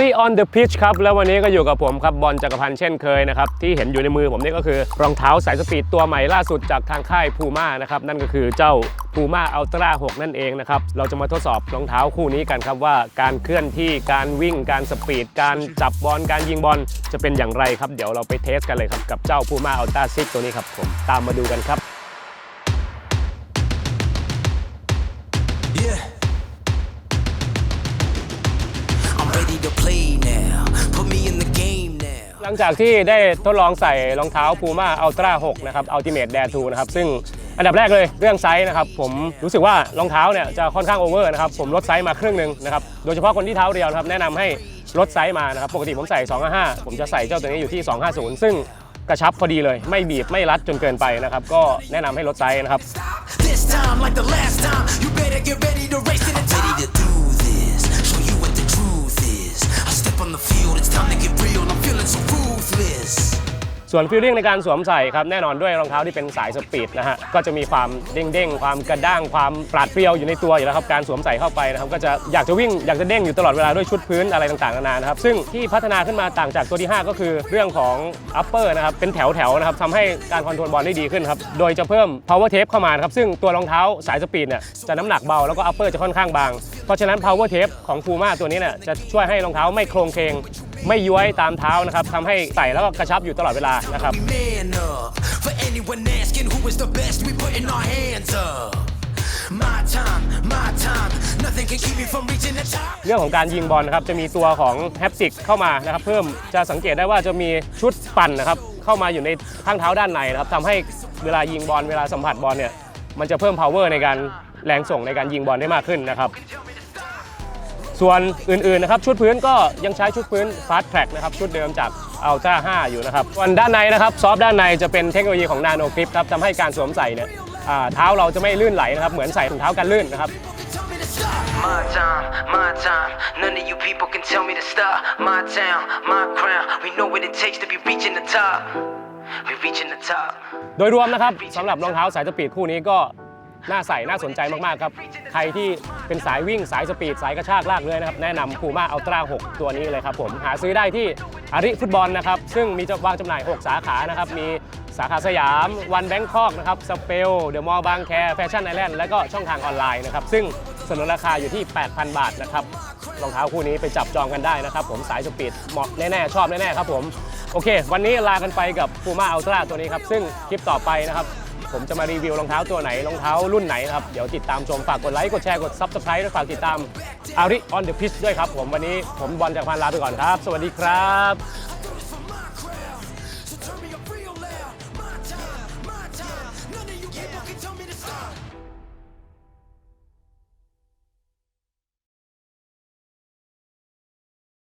รีออนเดอะพิชครับ แล้ววันนี้ก็อยู่กับผมครับบอลจักรพันธ์เช่นเคยนะครับ ที่เห็นอยู่ในมือผมนี่ก็คือ รองเท้าสายสปีดตัวใหม่ล่าสุดจากทางค่ายพูม่านะครับ นั่นก็คือเจ้าพูม่าอัลตร้า6นั่นเองนะครับ เราจะมาทดสอบรองเท้าคู่นี้กันครับว่าการเคลื่อนที่การวิ่งการสปีด การจับบอลการยิงบอลจะเป็นอย่างไรครับ เดี๋ยวเราไปเทสกันเลยครับกับเจ้าพูม่าอัลตร้าซิตัวนี้ครับผมตามมาดูกันครับ หลังจากที่ได้ทดลองใส่รองเท้า Puma Ultra 6 นะครับ Ultimate Dare 2 นะครับ ซึ่งอันดับแรกเลยเรื่องไซส์นะครับ ผมรู้สึกว่ารองเท้าเนี่ยจะค่อนข้างโอเวอร์นะครับ ผมลดไซส์มาครึ่งหนึ่งนะครับ โดยเฉพาะคนที่เท้าเรียวนะครับ แนะนำให้ลดไซส์มานะครับ ปกติผมใส่ 255 ผมจะใส่เจ้าตัวนี้อยู่ที่ 250 ซึ่งกระชับพอดีเลย ไม่บีบไม่รัดจนเกินไปนะครับ ก็แนะนำให้ลดไซส์นะครับ ส่วนฟีลลิ่งในการสวมใส่ครับแน่นอนด้วยรองเท้าที่เป็นสายสปีดนะฮะก็จะมีความเด้งๆ ความกระด้างความปราดเปรียวอยู่ในตัวอยู่แล้วครับการสวมใส่เข้าไปนะครับก็จะอยากจะวิ่งอยากจะเด้งอยู่ตลอดเวลาด้วยชุดพื้นอะไรต่างๆนานานะครับซึ่งที่พัฒนาขึ้นมาต่างจากตัวที่ 5 ก็คือเรื่องของ upper นะครับเป็นแถวๆนะครับทำให้การคอนโทรลบอลได้ดีขึ้นครับโดยจะเพิ่ม power tape เข้ามาครับซึ่งตัวรองเท้าสายสปีดเนี่ยจะน้ำหนักเบาแล้วก็ upper จะค่อนข้างบาง เพราะฉะนั้น power tape ของ Puma ตัวนี้เนี่ยจะช่วยให้รองเท้าไม่โครงเคง ไม่ย้วยตามเท้านะครับทำให้ใส่แล้วก็กระชับอยู่ตลอดเวลานะครับ Man up. For anyone asking who is the best, we putting our hands up. My time, my time. Nothing can keep me from reaching the top. เรื่องของการยิงบอลนะครับจะมีตัวของแฮปติกเข้ามานะครับเพิ่มจะสังเกตได้ว่าจะมีชุดปั่นนะครับเข้ามาอยู่ในข้างเท้าด้านในนะครับทำให้เวลายิงบอลเวลาสัมผัสบอลเนี่ยมันจะเพิ่ม power ในการแรงส่งในการยิงบอลได้มากขึ้นนะครับ ส่วนอื่นๆนะครับชุดพื้นก็ยังใช้ชุดพื้น Fast Track นะครับชุดเดิมจาก Ultra 5 อยู่นะครับส่วนด้านในนะครับซอฟด้านในจะเป็นเทคโนโลยีของ Nano Grip ครับทำให้การสวมใส่เนี่ยอ่าเท้าเราจะไม่ลื่นไหลนะครับเหมือนใส่ถุงเท้ากันลื่นนะครับ Tell me to stop. My time, my time. None of you people can tell me to stop. My town, my crown. We know what it takes to be reaching the top. We reaching the top. โดยรวมนะครับสำหรับรองเท้าสายสปีดคู่นี้ก็ น่าใส่น่าสนใจมากๆครับใครที่เป็นสายวิ่งสายสปีดสายกระชากลากเรือนะครับแนะนำพูม่าอัลตร้า6ตัวนี้เลยครับผมหาซื้อได้ที่อาริฟุตบอลนะครับซึ่งมีวางจำหน่าย 6 สาขานะครับมีสาขาสยามวันแบงคอกนะครับสเปลเดอะมอลล์บางแคแฟชั่นไอแลนด์และก็ช่องทางออนไลน์นะครับซึ่งสนนราคาอยู่ที่ 8,000 บาทนะครับรองเท้าคู่นี้ไปจับจองกันได้นะครับผมสายสปีดเหมาะแน่ๆชอบแน่ๆครับผมโอเค วันนี้ลากันไปกับ Puma Ultra ตัวนี้ครับ ซึ่งคลิปต่อไปนะครับ ผมจะมารีวิวรองเท้าตัวไหนรองเท้ารุ่นไหนนะครับ เดี๋ยวติดตามชมฝากกดไลค์กดแชร์กด Subscribe และฝากติดตามอาริ on the pitch ด้วยครับผมวันนี้ผมบอลจากพันลาไปก่อนครับ สวัสดีครับ